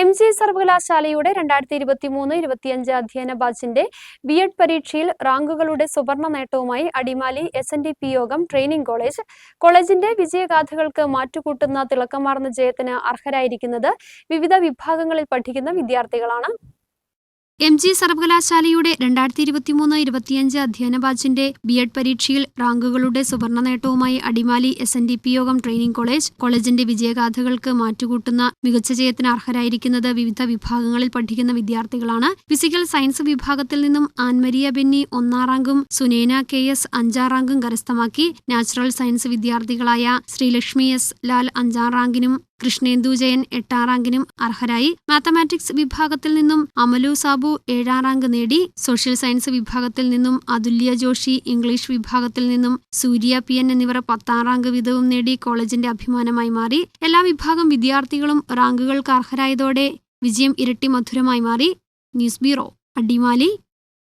M G സർവകലാശാലയുടെ രണ്ടായിരത്തി ഇരുപത്തി മൂന്ന് ഇരുപത്തിയഞ്ച് അധ്യയന ബാച്ചിന്റെ ബി എഡ് പരീക്ഷയിൽ റാങ്കുകളുടെ സുവർണ നേട്ടവുമായി Adimali S N D P Yogam training college. കോളേജിന്റെ വിജയഗാഥകൾക്ക് മാറ്റുകൂട്ടുന്ന തിളക്കമാർന്ന ജയത്തിന് അർഹരായിരിക്കുന്നത് വിവിധ വിഭാഗങ്ങളിൽ പഠിക്കുന്ന വിദ്യാർത്ഥികളാണ്. എം ജി സർവകലാശാലയുടെ രണ്ടായിരത്തി ഇരുപത്തിമൂന്ന് ഇരുപത്തിയഞ്ച് അധ്യയന ബാച്ചിന്റെ ബി എഡ് പരീക്ഷയിൽ റാങ്കുകളുടെ സുവർണ നേട്ടവുമായി Adimali S N D P Yogam training college കോളേജിന്റെ വിജയഗാഥകൾക്ക് മാറ്റുകൂട്ടുന്ന മികച്ച ജയത്തിന് അർഹരായിരിക്കുന്നത് വിവിധ വിഭാഗങ്ങളിൽ പഠിക്കുന്ന വിദ്യാർത്ഥികളാണ്. ഫിസിക്കൽ സയൻസ് വിഭാഗത്തിൽ നിന്നും ആൻമരിയ ബെന്നി ഒന്നാം റാങ്കും സുനേന കെ എസ് അഞ്ചാം റാങ്കും കരസ്ഥമാക്കി. നാച്ചുറൽ സയൻസ് വിദ്യാർത്ഥികളായ ശ്രീലക്ഷ്മി എസ് ലാൽ അഞ്ചാം റാങ്കിനും കൃഷ്ണേന്ദു ജയൻ എട്ടാം റാങ്കിനും അർഹരായി. മാത്തമാറ്റിക്സ് വിഭാഗത്തിൽ നിന്നും അമലു സാബു ഏഴാം റാങ്ക് നേടി. സോഷ്യൽ സയൻസ് വിഭാഗത്തിൽ നിന്നും അതുല്യ ജോഷി ഇംഗ്ലീഷ് വിഭാഗത്തിൽ നിന്നും സൂര്യ പി എൻ എന്നിവർ പത്താം റാങ്ക് വീതവും നേടി കോളേജിന്റെ അഭിമാനമായി മാറി. എല്ലാ വിഭാഗം വിദ്യാർത്ഥികളും റാങ്കുകൾക്ക് അർഹരായതോടെ വിജയം ഇരട്ടി മധുരമായി മാറി. News bureau Adimali.